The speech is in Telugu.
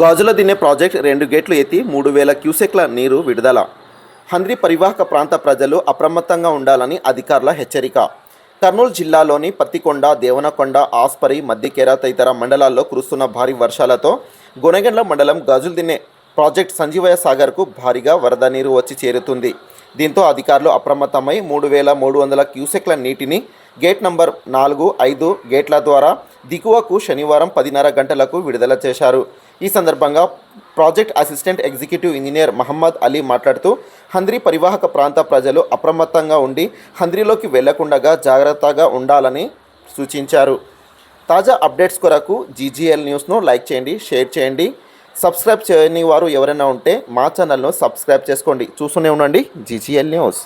గాజుల దినే ప్రాజెక్ట్ రెండు గేట్లు ఎత్తి మూడు వేల క్యూసెక్ల నీరు విడుదల. హంద్రి పరివాహక ప్రాంత ప్రజలు అప్రమత్తంగా ఉండాలని అధికారుల హెచ్చరిక. కర్నూలు జిల్లాలోని పత్తికొండ దేవనకొండ ఆస్పరి మద్దికేర తదితర మండలాల్లో కురుస్తున్న భారీ వర్షాలతో గొనగండ్ల మండలం గాజుల దినే ప్రాజెక్ట్ సంజీవయ్య సాగర్కు భారీగా వరద నీరు వచ్చి చేరుతుంది. దీంతో అధికారులు అప్రమత్తమై మూడు వేల మూడు వందల క్యూసెక్ల నీటిని గేట్ నంబర్ నాలుగు ఐదు గేట్ల ద్వారా దిగువకు శనివారం పదిన్నర గంటలకు విడుదల చేశారు. ఈ సందర్భంగా project assistant executive engineer Mohammed Ali మాట్లాడుతూ హంద్రి పరివాహక ప్రాంత ప్రజలు అప్రమత్తంగా ఉండి హంద్రిలోకి వెళ్ళకుండా జాగ్రత్తగా ఉండాలని సూచించారు. తాజా అప్డేట్స్ కొరకు జీజీఎల్ న్యూస్ను లైక్ చేయండి షేర్ చేయండి. సబ్స్క్రైబ్ చేయని వారు ఎవరైనా ఉంటే మా ఛానల్ను సబ్స్క్రైబ్ చేసుకోండి. చూస్తూనే ఉండండి జీజీఎల్ న్యూస్.